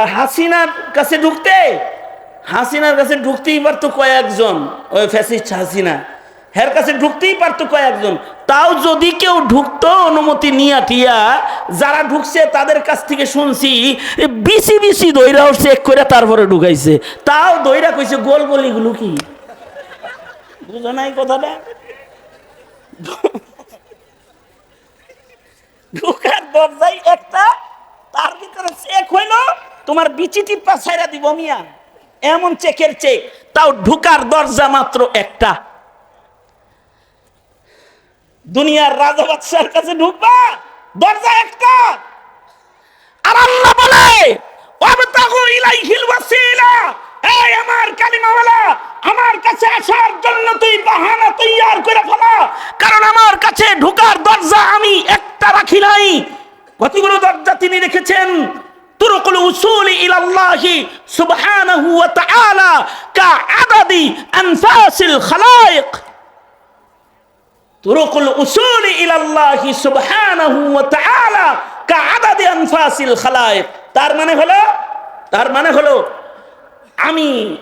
আর হাসিনার কাছে ঢুকতে, হাসিনার কাছে ঢুকতেই পারতো কয়েকজন, ওই ফ্যাসিস্ট হাসিনা। হের কাছে ঢুকতেই পারতো কয়েকজন। তাও যদি কেউ ঢুকতো, অনুমতি নিয়া টিয়া যারা ঢুকছে তাদের কাছ থেকে শুনছি, বিসি বিসি দইরাও চেক করে তারপরে ঢুকাইছে। তাও দইরা কইছে, গোল গলিগুলো কি? বুঝো নাই কথাটা? ঢুকার দরজাই একটা, তার ভিতরে চেক হইল তোমার বিচি টিপা ছাইরা দিব মিয়া। এমন চেকের চেক, তাও ঢুকার দরজা মাত্র একটা। দুনিয়ার রাজা বাদশার কাছে ঢুকবা, দরজা একটা। আর আল্লাহ বলে, ওয়াবতাগু ইলাইহিল ওয়াসিলা। এই আমার কালিমাওয়ালা, আমার কাছে আসার জন্য তুই বাহানা তৈয়ার করে ফেলা। কারণ আমার কাছে ঢোকার দরজা আমি একটা রাখি নাই। কতগুলো দরজা তিনি রেখেছেন? ইলাল্লাহি সুবহানাহু ওয়া তাআলা কা আদাদি আনফাসিল খালাইক। তুরকুল উসুল ইলাল্লাহি সুবহানাহু ওয়া তাআলা কা আদাদি আনফাসিল খালাইক। তার মানে হলো, তার মানে হলো, আমি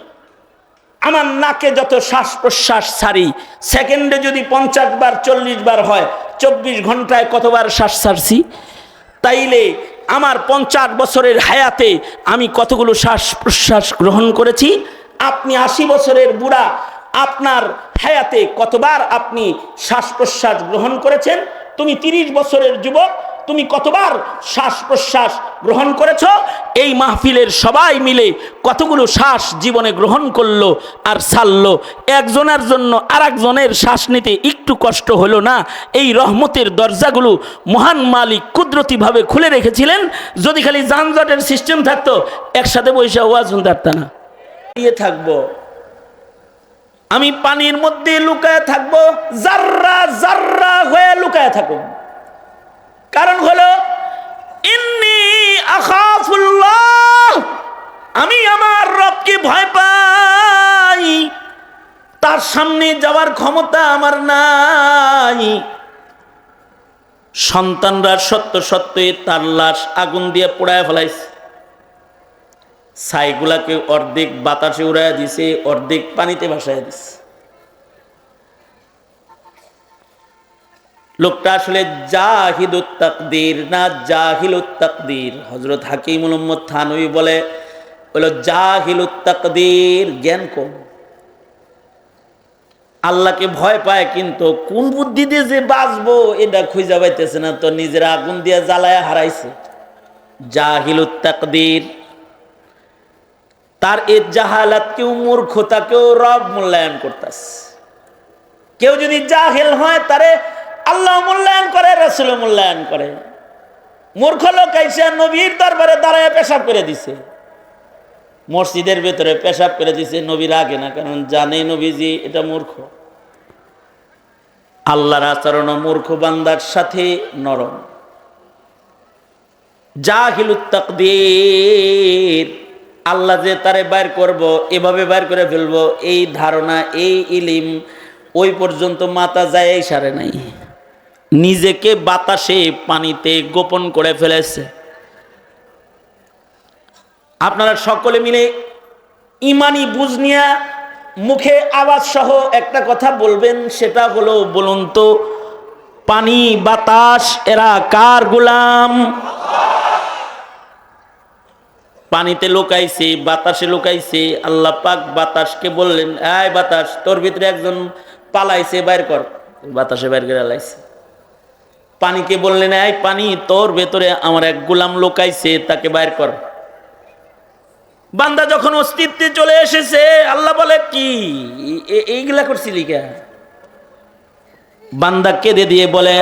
আমার নাকে যত শ্বাস প্রশ্বাস ছাড়ি, সেকেন্ডে যদি পঞ্চাশ বার, চল্লিশ বার হয়, চব্বিশ ঘন্টায় কতবার শ্বাস ছাড়ছি? তাইলে আমার পঞ্চাশ বছরের হায়াতে আমি কতগুলো শ্বাস প্রশ্বাস গ্রহণ করেছি? আপনি আশি বছরের বুড়া, আপনার হায়াতে কতবার আপনি শ্বাস প্রশ্বাস গ্রহণ করেছেন? তুমি তিরিশ বছরের যুবক তুমি কতবার শ্বাস প্রশ্বাস গ্রহণ করেছ? এই মাহফিলের সবাই মিলে কতগুলো শ্বাস জীবনে গ্রহণ করল আর ছাড়লো? একজনের জন্য আর একজনের শ্বাস নিতে একটু কষ্ট হলো না? এই রহমতের দরজাগুলো মহান মালিক কুদরতিভাবে খুলে রেখেছিলেন। যদি খালি যানজটের সিস্টেম থাকতো, একসাথে বসে ওয়াজ শুনতে পারত না। ইয়ে থাকব। আমি পানির মধ্যে লুকায় থাকব। জাররা জাররা হয়ে লুকায় থাকব কারণ হলো আমি আমার রবকে ভয় পাই। তার সামনে যাওয়ার ক্ষমতা আমার নাই। সন্তানরা সত্য সত্যই তার লাশ আগুন দিয়ে পোড়ায় ফেলাইছে। ছাইগুলাকে অর্ধেক বাতাসে উড়াইয়া দিছে, অর্ধেক পানিতে ভাসাইয়া দিছে। লোকটা আসলে জাহিদুত তাকদির না জাহিলুত তাকদির? হজরত হাকিম মোহাম্মদ থানবী বলে হলো জাহিলুত তাকদির জ্ঞান কম। আল্লাহকে ভয় পায়, কিন্তু কোন বুদ্ধি দিয়ে যে বাঁচবো, এটা খুঁজে পাইতেছে না, তো নিজের আগুন দিয়ে জ্বালায় হারাইছে। জাহিলুত তাকদির, তার এ জাহালাতকেও মূর্খতাকেও রব মূল্যায়ন করতেছে। কেউ যদি জাহেল হয়, তারে আল্লাহ মূল্যায়ন করে, রসুল মূল্যায়ন করে। মূর্খ লোক আইসা নবীর দরবারে দাঁড়ায় পেশাব করে দিছে। মসজিদের ভেতরে পেশাব করে দিছে নবীর আগে না, কারণ জানে নবীজি এটা মূর্খ। আল্লাহর আচরণ মূর্খ বান্দার সাথে নরম। জাহিলুত তাকদীর, আল্লাহ যে তারে বাইর করব, এভাবে বাইর করে ফেলব, এই ধারণা, এই ইলিম, ওই পর্যন্ত মাতা যায় এই সারে নাই। নিজেকে বাতাসে পানিতে গোপন করে ফেলেছে। আপনারা সকলে মিলে ইমানি বুঝ নিয়া মুখে আওয়াজ সহ একটা কথা বলবেন, সেটা হলো, বলুন তো, পানি, বাতাস, এরা কার গোলাম? পানিতে লুকাইছে, বাতাসে লুকাইছে, আল্লাহ পাক বাতাসকে বললেন, আয় বাতাস, তোর ভিতরে একজন পালাইছে, বাইর কর। বাতাসে বাইর করে লাইছে। পানিকে বললেন, এই পানি তোর ভেতরে আমার এক গোলাম লোকাইছে তাকে বাইর কর। বান্দা যখন অস্তিত্বে চলে এসেছে, আল্লাহ বলে, কি? এইগুলা করছিলি কে? বান্দা কেঁদে দিয়ে বলে,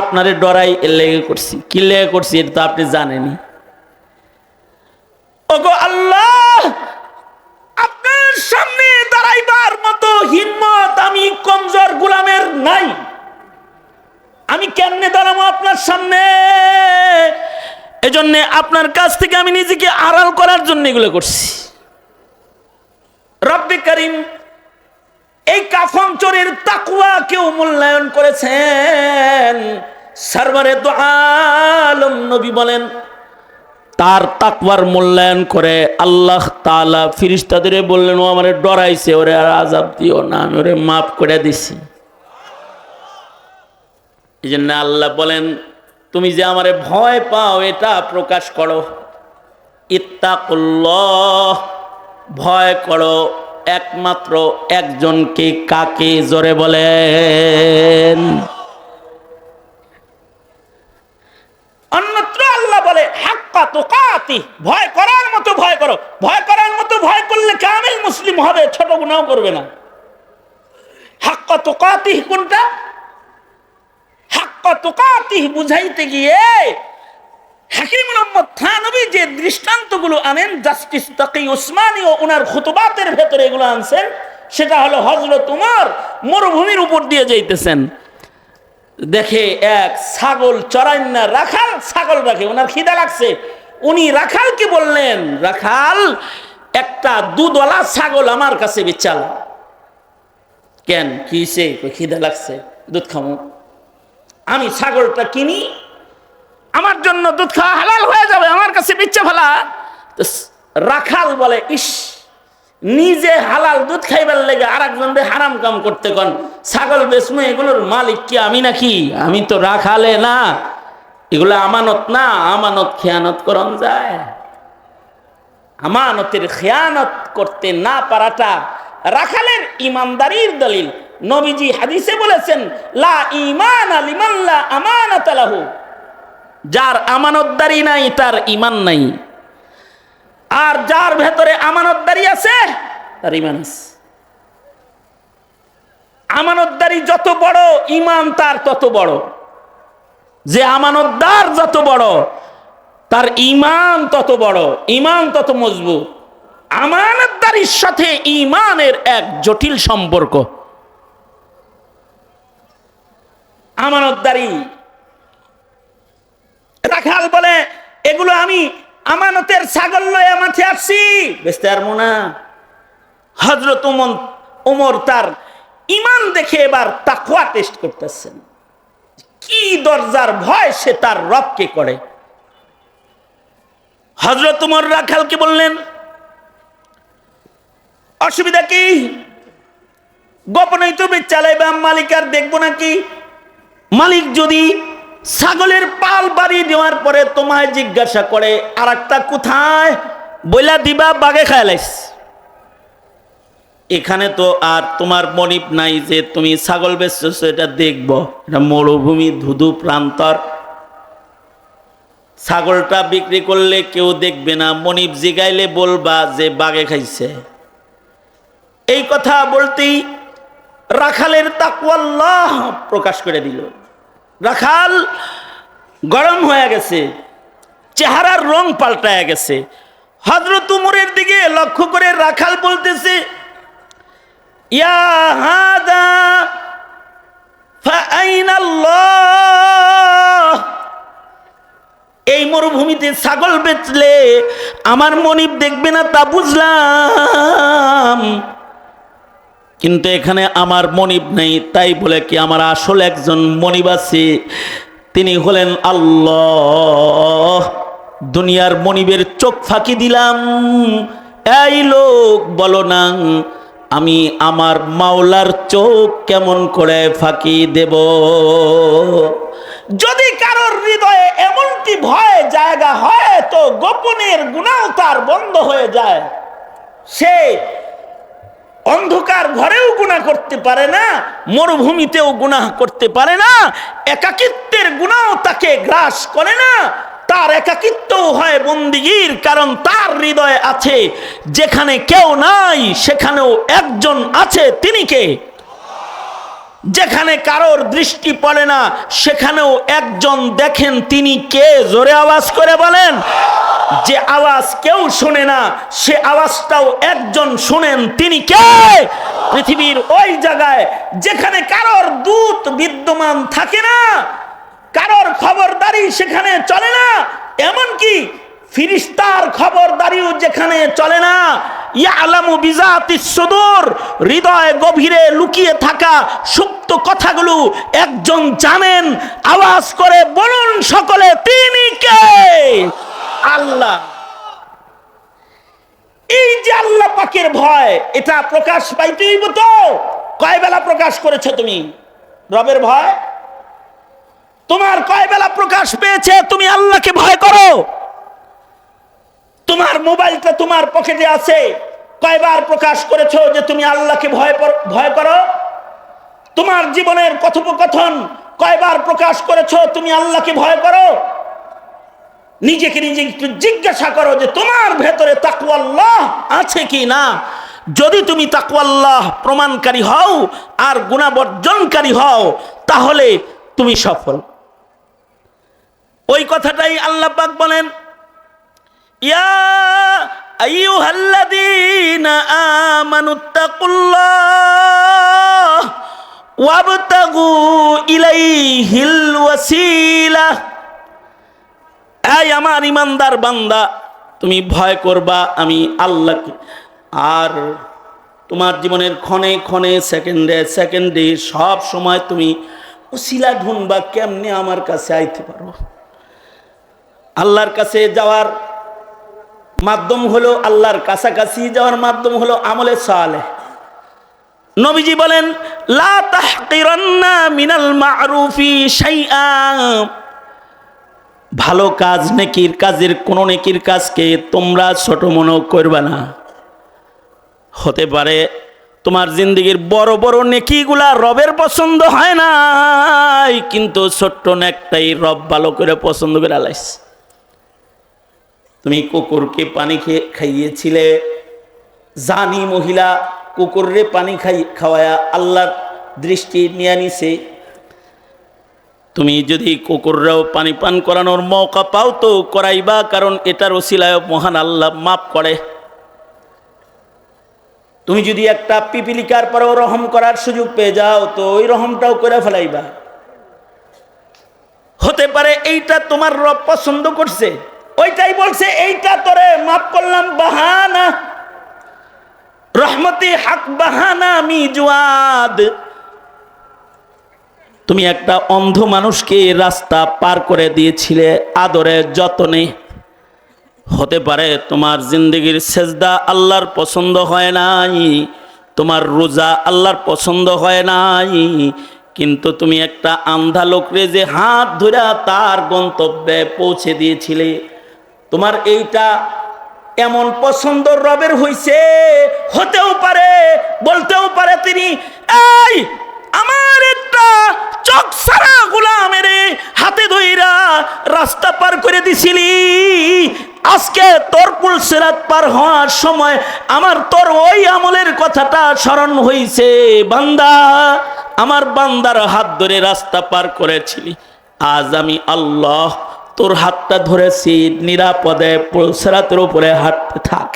আপনারে ডরাই, এর লেগে করছি। কি লেগে করছি, এটা তো আপনি জানেনি ওগো আল্লাহ, আপনার সামনে দাঁড়াইবার মতো হিম্মত আমি কমজোর গোলামের নাই। আমি কেমনে দাঁড়াবো আপনার সামনে? এজন্য আপনার কাছ থেকে আমি নিজেকে আড়াল করার জন্য এগুলো করছি। রব্বে করিম, এই কাফন চোরের তাকুয়া কেউ মূল্যায়ন করেছেন? সারবারে তো আলম নবী বলেন, তার তাকবার মূল্যায়ন করে আল্লাহ তালা ফিরিস্তাদের বললেন, ও আমার ডরাইছে, ওরে আর আজাব দিও না, আমি ওরে মাফ করে দিছি। এই জন্য আল্লাহ বলেন, তুমি যে আমারে ভয় পাও, এটা প্রকাশ করো। ইত্তাকুল্লাহ, ভয় করো একমাত্র একজনকে কাকে জোরে বলেন? অন্যত্র আল্লাহ বলে, হাক্কা তোকাতি, ভয় করার মতো ভয় করো। ভয় করার মতো ভয় করলে কামিল মুসলিম হবে, ছোট গুণাও করবে না। হাক্কা তোকাতি কোনটা? বুঝাইতে গিয়ে হাকিম মোহাম্মদ যে দৃষ্টান্তগুলো আনেন ও ভেতরে এগুলো আনছেন, সেটা হলো মরুভূমির উপর দিয়ে যাইতেছেন। দেখে এক ছাগল চড়াইন না, রাখাল ছাগল রাখে ওনার খিদা লাগছে। উনি রাখালকে বললেন, রাখাল, একটা দুদলা ছাগল আমার কাছে বিচাল কেন? কি সে খিদা লাগছে? দুধ খামো। আমি ছাগলটা কিনি, আমার জন্য দুধ খাওয়া হালাল হয়ে যাবে, আমার কাছে বিচ্ছা ফেলা। রাখাল বলে, ইস, নিজে হালাল দুধ খাইবার লেগে আর একজনকে হারাম কাম করতে কন। ছাগল বেসমু এগুলোর মালিক কি আমি নাকি? আমি তো রাখালে না। এগুলো আমানত না, আমানত খেয়ানত করন যায়। আমানতের খেয়ানত করতে না পারাটা রাখালের ইমানদারির দলিল। নবীজি হাদিসে বলেছেন, লা ইমান আলিমাল্লা আমানত লাহু। যার আমানতদারি নাই, তার ইমান নাই। আর যার ভেতরে আমানতদারি আছে, তার ইমান আছে। আমানতদারি যত বড় ইমান তার তত বড়। যে আমানতদার যত বড়, তার ইমান তত বড় ইমান তত মজবুত। আমানতদারির সাথে ইমানের এক জটিল সম্পর্ক। আমানতদারি। রাখাল বলে, এগুলো আমি আমানতের ছাগল লয়ে মাঠে আসছি। বেসতে পারব না। হজরত উমর উমর তার ইমান দেখে এবার তাকুয়া টেস্ট করতেছেন। কি দরজার ভয় সে তার রবকে করে। হজরত উমর রাখালকে বললেন, অসুবিধা কি? গোপনেই তুমি চালাইবে, মালিক আর দেখব নাকি মালিক যদি ছাগলের পাল বাড়ি দেওয়ার পরে তোমায় জিজ্ঞাসা করে আর একটা কোথায়? বইলা দিবা, বাগে খায়ালাইস এখানে তো আর তোমার মনিপ নাই যে তুমি ছাগল বেচছো এটা দেখব। এটা মরুভূমি, ধুধু প্রান্তর। ছাগলটা বিক্রি করলে কেউ দেখবে না। মনিপ জিগাইলে বলবা যে বাগে খাইছে। এই কথা বলতেই রাখালের তাকুয়াল্লাহ প্রকাশ করে দিল। রাখাল গরম হয়ে গেছে, চেহারার রং পাল্টায় গেছে। হজরত উমরের দিকে লক্ষ্য করে রাখাল বলতেছে এই মরুভূমিতে ছাগল বেচলে আমার মনিব দেখবে না তা বুঝলাম। কিন্তু এখানে আমার মনিব নেই, তাই বলে কি আমার আসল একজন মনিব আছে, তিনি হলেন আল্লাহ। দুনিয়ার মনিবের চোখ ফাঁকি দিলাম, এই লোক বলো না, আমি আমার মাওলার চোখ কেমন করে ফাঁকি দেব? যদি কারোর হৃদয়ে এমনটি ভয় জায়গা হয়, তো গোপনের গুণাও তার বন্ধ হয়ে যায়। সে অন্ধকার ঘরেও গুণা করতে পারে না, মরুভূমিতেও গুণা করতে পারে না, একাকিত্বের গুণাও তাকে গ্রাস করে না, তার একাকিত্ব হয় বন্দিগির, কারণ তার হৃদয় আছে, যেখানে কেউ নাই, সেখানেও একজন আছে, তিনি কে? যেখানে কারোর দৃষ্টি পড়ে না, সেখানেও একজন দেখেন তিনি কে? জোরে আওয়াজ করে বলেন। যে আওয়াজ কেউ শুনে না, সে আওয়াজটাও একজন শুনেন, তিনি কে? পৃথিবীর ওই জায়গায় যেখানে কারোর দূত বিদ্যমান থাকে না, কারোর খবরদারি সেখানে চলে না, এমনকি ফিরিস্তার খবরদারিও যেখানে চলে না ইয়ালামু বিজাতি সুদূর, হৃদয় গভীরে লুকিয়ে থাকা সুপ্ত কথাগুলো একজন জানেন, আওয়াজ করে বলুন সকলে, তিনি কে? আল্লাহ। এই যে আল্লাহ পাকের ভয়, এটা প্রকাশ পাইতেই তো। কয় বেলা প্রকাশ করেছ তুমি? রবের ভয়? তোমার কয় বেলা প্রকাশ পেয়েছে? তুমি আল্লাহকে ভয় করো? তোমার মোবাইলটা তোমার পকেটে আছে। কয়বার প্রকাশ করেছ যে তুমি আল্লাহকে ভয় ভয় করো? তোমার জীবনের কথোপকথন কয়বার প্রকাশ করেছ তুমি আল্লাহকে ভয় করো? নিজেকে নিজে একটু জিজ্ঞাসা করো যে তোমার ভেতরে তাকুয়াল্লাহ আছে কি না? যদি তুমি তাকুয়াল্লাহ প্রমাণকারী হও আর গুণাবর্জনকারী হও, তাহলে তুমি সফল। ওই কথাটাই আল্লাহ পাক বলেন ইয়া আমার ইমানদার বান্দা, তুমি ভয় করবা, আমি আল্লাহকে আর তোমার জীবনের ক্ষণে ক্ষণে, সেকেন্ডে সেকেন্ডে, সব সময় তুমি উসিলা ঢুনবা, কেমনে আমার কাছে আইতে পারো? আল্লাহর কাছে যাওয়ার মাধ্যম হলো আল্লাহর কাছাকাছি যাওয়ার মাধ্যম হলো আমলে সালে। নবীজি বলেন মিনাল মারুফি ভালো কাজ নেকির কাজের কোন নেকির কাজকে তোমরা ছোট মনে করবে না। হতে পারে তোমার জিন্দগির বড় বড় নেকিগুলা রবের পছন্দ হয় নাই, কিন্তু ছোট্ট নেকটাই রব ভালো করে পছন্দ করে আলাইস তুমি কুকুরকে পানি খেয়ে খাইয়েছিলে। জানি মহিলা, কুকুররে পানি খাই, খাওয়ায়া আল্লাহর দৃষ্টি নিয়ে নিছে। তুমি যদি কুকুররাও পানি পান করানোর মৌকা পাও তো করাইবা, কারণ এটার ওসিলায় মহান আল্লাহ মাফ করে। তুমি যদি একটা পিপিলিকার পরেও রহম করার সুযোগ পেয়ে যাও, তো ওই রহমটাও করে ফেলাইবা। হতে পারে এইটা তোমার রব পছন্দ করছে। ওইটাই বলছে, এইটা তোরে মাফ করলাম, বাহানা। রহমতি হাক বাহানা আমি জুয়াদ। তুমি একটা অন্ধ মানুষকে রাস্তা পার করে দিয়েছিলে আদরে যতনে। হতে পারে তোমার জিন্দগির সেজদা আল্লাহর পছন্দ হয় নাই, তোমার রোজা আল্লাহর পছন্দ হয় নাই, কিন্তু তুমি একটা আন্ধা লোকরে যে হাত ধরে তার গন্তব্যে পৌঁছে দিয়েছিলে। তোমার এইটা এমন পছন্দ রবের হইছে, হতেও পারে, বলতেও পারে তিনি, এই, আমার একটা চক সারা গোলামের হাতে ধইরা রাস্তা পার করে দিছিলি। আজকে তোর পুল সেরাত পার হওয়ার সময় আমার তোর ওই আমলের কথাটা স্মরণ হইছে, বান্দা। আমার বান্দার হাত ধরে রাস্তা পার করেছিলি। আজ আমি আল্লাহ তোর হাতটা ধরেছি নিরাপদে পুলসেরাতের উপরে হাঁটতে থাক।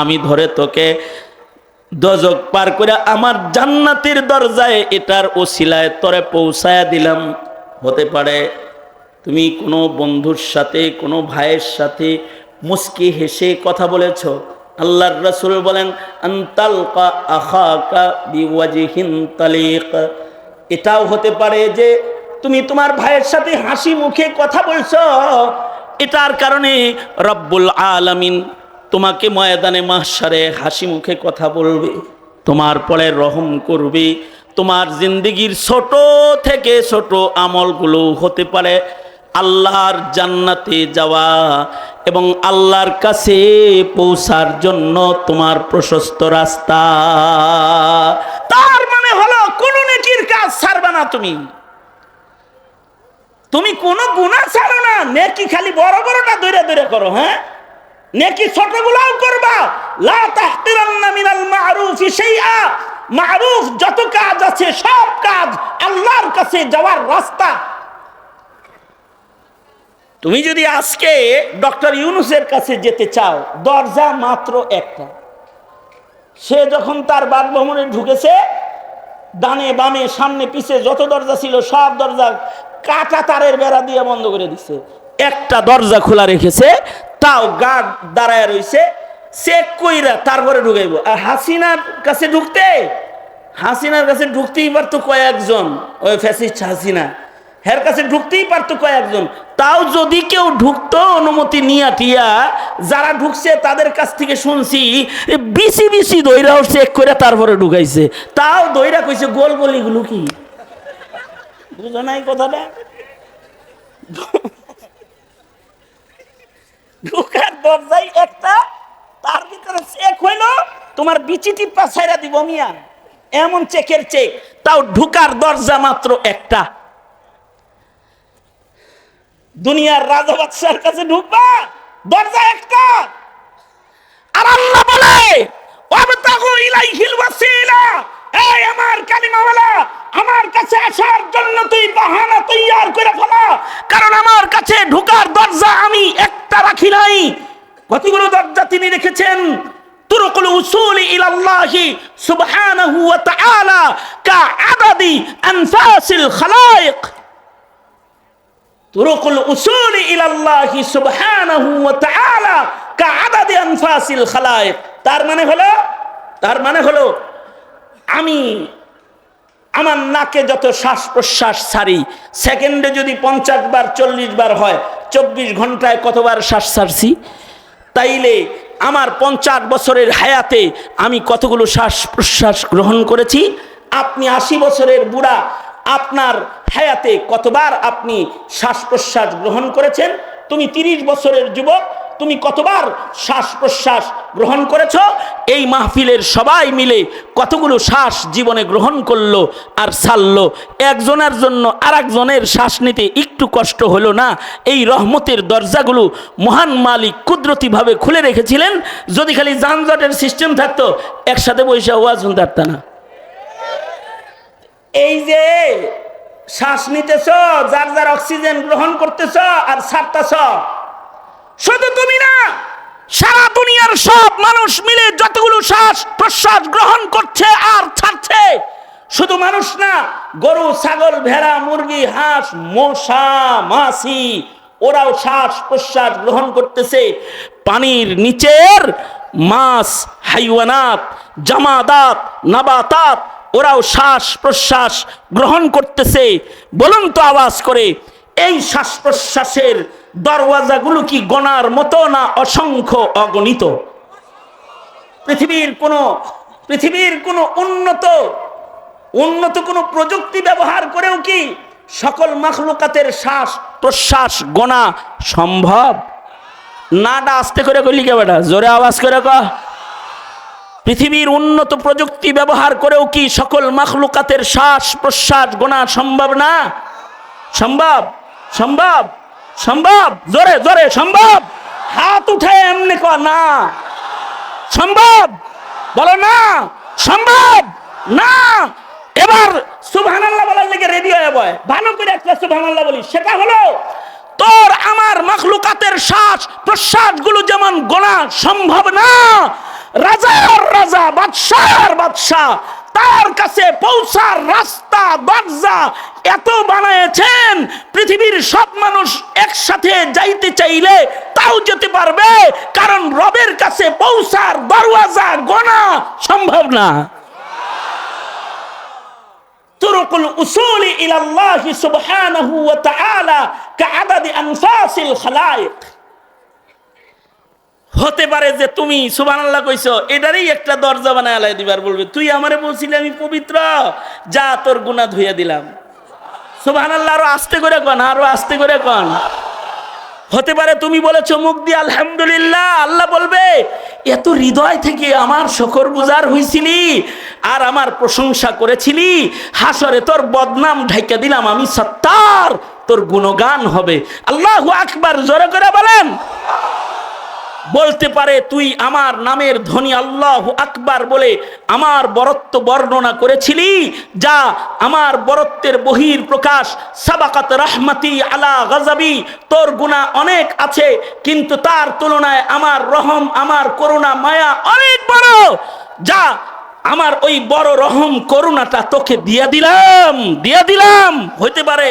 আমি ধরে তোকে দজক পার করে আমার জান্নাতের দরজায় এটার ওসিলায় তরে পৌঁছায়া দিলাম। হতে পারে তুমি কোনো বন্ধুর সাথে, কোনো ভাইয়ের সাথে মুস্কি হেসে কথা বলেছ। আল্লাহর রসুল বলেন, আন্তালকা আখাকা বিওয়াজিহিন তালিক। এটাও হতে পারে যে তুমি তোমার ভাইয়ের সাথে হাসি মুখে কথা বলছো। এটার কারণে রব্বুল আলামিন তোমাকে ময়দানে মাসারে হাসি মুখে কথা বলবে, তোমার পরে রহম করবে, তোমার জিন্দগির ছোট থেকে ছোট আমলগুলো হতে পারে আল্লাহর জান্নাতে যাওয়া এবং আল্লাহর কাছে পৌঁছার জন্য তোমার প্রশস্ত রাস্তা। তার মানে হলো কোনো নেকির কাজ ছাড়বে না তুমি। তুমি কোনো গুণা ছাড়ো না। নেকি খালি বড় বড়টা দূরে দূরে করো হ্যাঁ? নেকি ছোটগুলাও করবা। লা তাহতিরান্না মিনাল মারুফি শাইআ। মারুফ যত কাজ আছে, সব কাজ আল্লাহর কাছে যাওয়ার রাস্তা। তুমি যদি আজকে ডক্টর ইউনুসের কাছে যেতে চাও, দরজা মাত্র একটা। সে যখন তার বাসভবনে ঢুকেছে ডানে, বামে, সামনে, পিছে, যত দরজা ছিল সব দরজা কাটা তারের বেড়া দিয়ে বন্ধ করে দিছে। একটা দরজা খোলা রেখেছে, তাও গার্ড দাঁড়ায় রয়েছে চেক কইরা তারপরে ঢুকাইব। আর হাসিনার কাছে ঢুকতে, হাসিনার কাছে ঢুকতেই পারতো কয়েকজন, ওই ফ্যাসিস্ট হাসিনা। হের কাছে ঢুকতেই পারতো কয়েকজন। তাও যদি কেউ ঢুকতো অনুমতি নিয়া টিয়া যারা ঢুকছে তাদের কাছ থেকে শুনছি বিসি বিসি দইরাও চেক করে তারপরে ঢুকাইছে। তাও দইরা কইছে, গোল গলিগুলো কি? বুঝো নাই কথাটা? ঢুকার দরজাই একটা, তার ভিতরে চেক হইল, তোমার বিচি পাছাইরা দিব মিয়া। এমন চেকের চেক তাও ঢুকার দরজা মাত্র একটা। দুনিয়ার রাজা বাদশার কাছে ঢুকবা, দরজা একটা। আর আল্লাহ বলে, ওয়াবতাগু ইলাইহিল ওয়াসিলা। এই আমার কালিমাওয়ালা, আমার কাছে আসার জন্য তুই বাহানা তৈয়ার করে ফেলা। কারণ আমার কাছে ঢোকার দরজা আমি একটা রাখি নাই। কতগুলো দরজা তিনি রেখেছেন? তুরকুল উসুলি ইলাল্লাহি সুবহানাহু ওয়া তাআলা কা আদাদি আনফাসিল তুরুকুল উসুল ইলাল্লাহি সুবহানাহু ওয়া তাআলা কাআদাদি আনফাসিল খালায়েক। তার মানে হলো, তার মানে হলো, আমি আমার নাকে যত শ্বাস প্রশ্বাস ছাড়ি, সেকেন্ডে যদি পঞ্চাশ বার, চল্লিশ বার হয়, চব্বিশ ঘন্টায় কতবার শ্বাস ছাড়ছি? তাইলে আমার পঞ্চাশ বছরের হায়াতে আমি কতগুলো শ্বাস প্রশ্বাস গ্রহণ করেছি? আপনি আশি বছরের বুড়া, আপনার হায়াতে কতবার আপনি শ্বাস প্রশ্বাস গ্রহণ করেছেন? তুমি তিরিশ বছরের যুবক, তুমি কতবার শ্বাস প্রশ্বাস গ্রহণ করেছ? এই মাহফিলের সবাই মিলে কতগুলো শ্বাস জীবনে গ্রহণ করল আর ছাড়লো? একজনের জন্য আর একজনের শ্বাস নিতে একটু কষ্ট হলো না? এই রহমতের দরজাগুলো মহান মালিক কুদরতিভাবে খুলে রেখেছিলেন। যদি খালি যানজটের সিস্টেম থাকতো, একসাথে বসে ওয়াজ শুনতে পারত না। এই যে শ্বাস নিতেছ, যার যার অক্সিজেন গ্রহণ করতেছ আর ছাড়তেছ। শুধু তুমি না, সারা দুনিয়ার সব মানুষ মিলে যতগুলো শ্বাস প্রশ্বাস গ্রহণ করছে আর ছাড়ছে। শুধু মানুষ না, গরু, ছাগল, ভেড়া, মুরগি, হাঁস, মশা, মাছি, ওরাও শ্বাস প্রশ্বাস গ্রহণ করতেছে। পানির নিচের মাছ, হাইওয়ানাত, জামাদাত, নাবাতাত ওরাও শ্বাস প্রশ্বাস গ্রহণ করতেছে। বলুন তো আওয়াজ করে, এই শ্বাস প্রশ্বাসের দরওয়াজাগুলো কি গণার মতো না অসংখ্য অগণিত? পৃথিবীর কোনো পৃথিবীর কোনো উন্নত উন্নত কোনো প্রযুক্তি ব্যবহার করেও কি সকল মাখলুকাতের শ্বাস প্রশ্বাস গণা সম্ভব? নাটা আস্তে করে করলি কে বেটা? জোরে আওয়াজ করে কহ পৃথিবীর উন্নত প্রযুক্তি ব্যবহার করেও কি সকল মাখলুকাতের শ্বাস প্রশ্বাস গোনা সম্ভব না? সম্ভব? সম্ভব? সম্ভব? জোরে জোরে, সম্ভব? হাত উঠে এমনি ক না। সম্ভব? বলো না। সম্ভব? না। এবার সুবহানাল্লাহ বলার লেগে রেডি হয়ে বয়। ভালো করে একটা সুবহানাল্লাহ বলি। সেটা হলো, তোর আমার মখলুকাতের শ্বাস প্রশ্বাসগুলো যেমন গোনা সম্ভব না রাজার রাজা বাদশার বাদশাহ তার কাছে পৌঁছার রাস্তা দরজা এত বানায়েছেন পৃথিবীর সব মানুষ একসাথে যাইতে চাইলে তাও যেতে পারবে কারণ রবের কাছে পৌঁছার দরওয়াজা গোনা সম্ভব না طرق الأصول إلى الله سبحانه وتعالى كعدد أنفاس الخلائق হতে পারে যে তুমি সুবান আল্লাহ কইছো, এটারই একটা দরজা বানায় আলাই দিবার বলবে, তুই আমারে বলছিলি আমি পবিত্র, যা তোর গুণা ধুইয়া দিলাম। সুবান আল্লাহ আরও আস্তে করে কন, আরও আস্তে করে কন। হতে পারে তুমি বলেছ, মুখ দিয়ে আলহামদুলিল্লাহ, আল্লাহ বলবে, এত হৃদয় থেকে আমার শকর গুজার হয়েছিলি আর আমার প্রশংসা করেছিলি, হাসরে তোর বদনাম ঢাইকা দিলাম, আমি সত্তার তোর গুণগান হবে। আল্লাহ আকবার, জোরে করে বলেন। বলতে পারে, তুই আমার নামের ধনী আল্লাহ আকবার বলে আমার বরত্ব বর্ণনা করেছিলি, যা আমার বরত্বের বহির প্রকাশ। সাবাকাত রহমতি আলা গজাবি তোর গুণা অনেক আছে, কিন্তু তার তুলনায় আমার রহম, আমার করুণা, মায়া অনেক বড়, যা আমার ওই বড় রহম করুণাটা তোকে দিয়া দিলাম দিয়া দিলাম। হইতে পারে,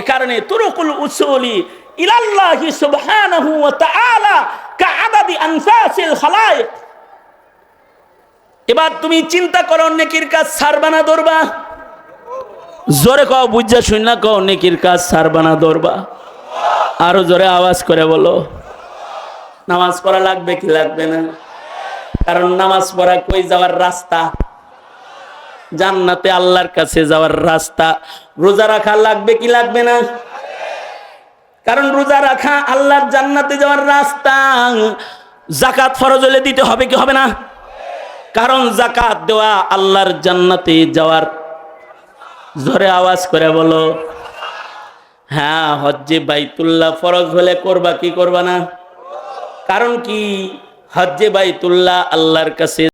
এ কারণে তুরকুল উসুলি ইলাল্লাহি সুবহানাহু ওয়া তাআলা এবার তুমি চিন্তা করো, নেকির কাজ ছাড়বা না জোরে কও, বুঝা শুনলা কও, নেকির কাজ সারবা না দৌড়বা আরও জোরে আওয়াজ করে বলো। নামাজ পড়া লাগবে কি লাগবে না? কারণ নামাজ পড়া কই যাওয়ার রাস্তা? জান্নাতে আল্লাহর কাছে যাওয়ার রাস্তা। রোজা রাখা লাগবে কি লাগবে না? কারণ রোজা রাখা আল্লাহর জান্নাতে যাওয়ার রাস্তা। জাকাত ফরজ হলে দিতে হবে কি হবে না? কারণ জাকাত দেওয়া আল্লাহর জান্নাতে যাওয়ার জোরে আওয়াজ করে বলো হ্যাঁ হজ্জে বাইতুল্লাহ ফরজ হলে করবা কি করবা না? কারণ কি? হজ্জে বাইতুল্লাহ আল্লাহর কাছে